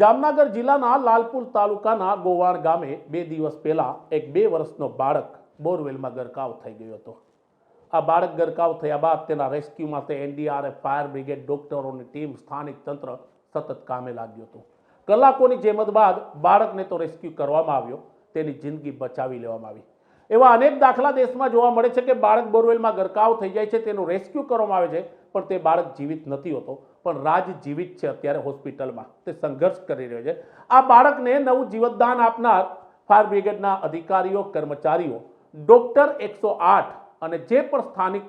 જામનગર જિલ્લાના લાલપુર તાલુકાના ગોવાણ ગામે બે દિવસ પહેલા એક બે વર્ષનો બાળક બોરવેલમાં ગરકાવ થઈ ગયો હતો. આ બાળક ગરકાવ થયા બાદ તેના રેસ્ક્યુ માટે એનડીઆરએફ, ફાયર બ્રિગેડ, ડોક્ટરોની ટીમ, સ્થાનિક તંત્ર સતત કામે લાગ્યું હતું. કલાકોની જેમત બાદ બાળકને તો રેસ્ક્યુ કરવામાં આવ્યો, તેની જિંદગી બચાવી લેવામાં આવી. એવા અનેક દાખલા દેશમાં જોવા મળે છે કે બાળક બોરવેલમાં ગરકાવ થઈ જાય છે, તેનું રેસ્ક્યુ કરવામાં આવે છે, પણ તે બાળક જીવિત નથી હોતો. પણ રાજ જીવિત છે અત્યારે હોસ્પિટલમાં. તે સંઘર્ષ કરી રહ્યો છે. આ બાળકને નવું જીવતદાન આપનાર ફાયર બ્રિગેડના અધિકારીઓ, કર્મચારીઓ, ડોક્ટર એકસો આઠ અને જે પણ સ્થાનિક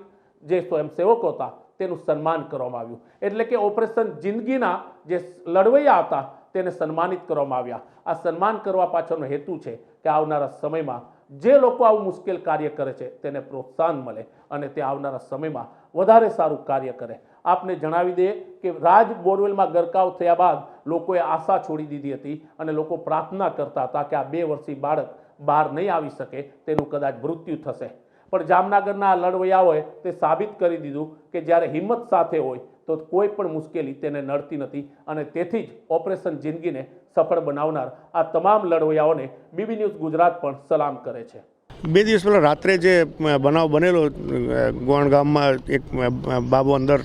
જે સ્વયંસેવકો હતા, તેનું સન્માન કરવામાં આવ્યું. એટલે કે ઓપરેશન જિંદગીના જે લડવૈયા હતા, તેને સન્માનિત કરવામાં આવ્યા. આ સન્માન કરવા પાછળનો હેતુ છે કે આવનારા સમયમાં જે લોકો આવું મુશ્કેલ કાર્ય કરે છે તેને પ્રોત્સાહન મળે અને તે આવનારા સમયમાં વધારે સારું કાર્ય કરે. આપને જણાવી દઈએ કે રાજ બોરવેલમાં ગરકાવ થયા બાદ લોકોએ આશા છોડી દીધી હતી અને લોકો પ્રાર્થના કરતા હતા કે આ બે વર્ષી બાળક બહાર નહીં આવી શકે, તેનું કદાચ મૃત્યુ થશે. પણ જામનગરના લડવૈયાઓએ તે સાબિત કરી દીધું કે જ્યારે હિંમત સાથે હોય તો કોઈ પણ મુશ્કેલી તેને નડતી નથી અને તેથી જ ઓપરેશન જિંદગીને સફળ બનાવનાર આ તમામ લડવૈયાઓને બીબી ન્યૂઝ ગુજરાત પણ સલામ કરે છે. બે દિવસ પહેલાં રાત્રે જે બનાવ બનેલો ગોવાણ ગામમાં એક બાબો અંદર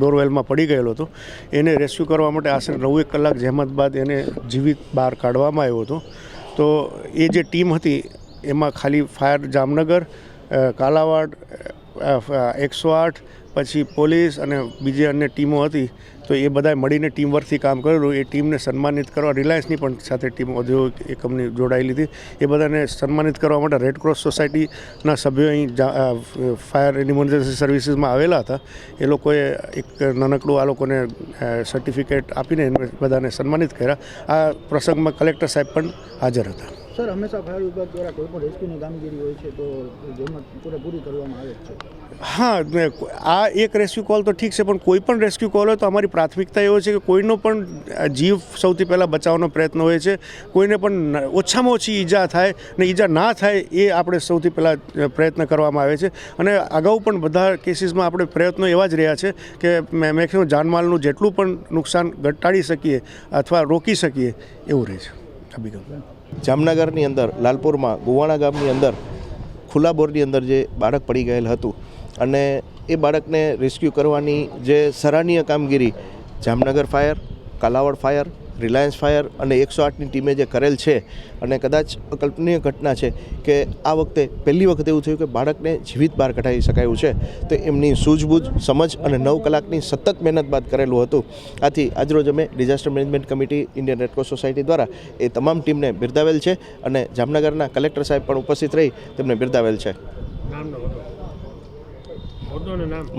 બોરવેલમાં પડી ગયેલો હતો. એને રેસ્ક્યુ કરવા માટે આશરે નવ એક કલાક જહેમત બાદ એને જીવિત બહાર કાઢવામાં આવ્યો હતો. તો એ જે ટીમ હતી, એમાં ખાલી ફાયર જામનગર કાલાવાડ એકસો આઠ, પછી પોલીસ અને બીજી અન્ય ટીમો હતી, તો એ બધાએ મળીને ટીમ વર્કથી કામ કરેલું. એ ટીમને સન્માનિત કરવા, રિલાયન્સની પણ સાથે ટીમ ઔદ્યોગિક એકમની જોડાયેલી હતી. એ બધાને સન્માનિત કરવા માટે રેડ ક્રોસ સોસાયટીના સભ્યો અહીં ફાયર એન્ડ ઇમરજન્સી સર્વિસીસમાં આવેલા હતા. એ લોકોએ એક નાનકડું આ લોકોને સર્ટિફિકેટ આપીને બધાને સન્માનિત કર્યા. આ પ્રસંગમાં કલેક્ટર સાહેબ પણ હાજર હતા. સર, હંમેશા ફાયર વિભાગ દ્વારા કોઈ પણ રેસ્ક્યુની કામગીરી હોય છે તો જેમાં પૂરેપૂરી કરવામાં આવે છે. હા આ એક રેસ્ક્યુ કોલ તો ઠીક છે, પણ કોઈ પણ રેસ્ક્યુ કોલ હોય તો અમારી પ્રાથમિકતા એવો છે કે કોઈનો પણ જીવ સૌથી પહેલાં બચાવવાનો પ્રયત્ન હોય છે. કોઈને પણ ઓછામાં ઓછી ઈજા થાય ને ઈજા ના થાય એ આપણે સૌથી પહેલાં પ્રયત્ન કરવામાં આવે છે. અને અગાઉ પણ બધા કેસીસમાં આપણે પ્રયત્નો એવા જ રહ્યા છે કે મેક્સિમમ જાનમાલનું જેટલું પણ નુકસાન ઘટાડી શકીએ અથવા રોકી શકીએ એવું રહે છે. અભિગમ જામનગરની અંદર, લાલપુરમાં, ગુવાણા ગામની અંદર, ખુલ્લા બોરની અંદર જે બાળક પડી ગયેલ હતું અને એ બાળકને રેસ્ક્યુ કરવાની જે સરાહનીય કામગીરી Jamnagar fire Kalavad fire Reliance fire અને એકસો આઠની ટીમે જે કરેલ છે અને કદાચ અકલ્પનીય ઘટના છે કે આ વખતે પહેલી વખત એવું થયું કે બાળકને જીવિત બહાર કઢાવી શકાયું છે તો એમની સૂઝબૂઝ સમજ અને નવ કલાકની સતત મહેનત બાદ કરેલું હતું. આથી આજરોજ અમે disaster management committee Indian Red Cross society દ્વારા એ તમામ ટીમને બિરદાવેલ છે અને જામનગરના કલેક્ટર સાહેબ પણ ઉપસ્થિત રહી તેમને બિરદાવેલ છે.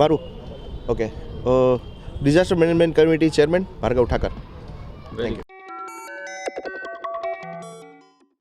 મારું? Okay. Disaster management committee chairman Bhargav Thakar. Thank you.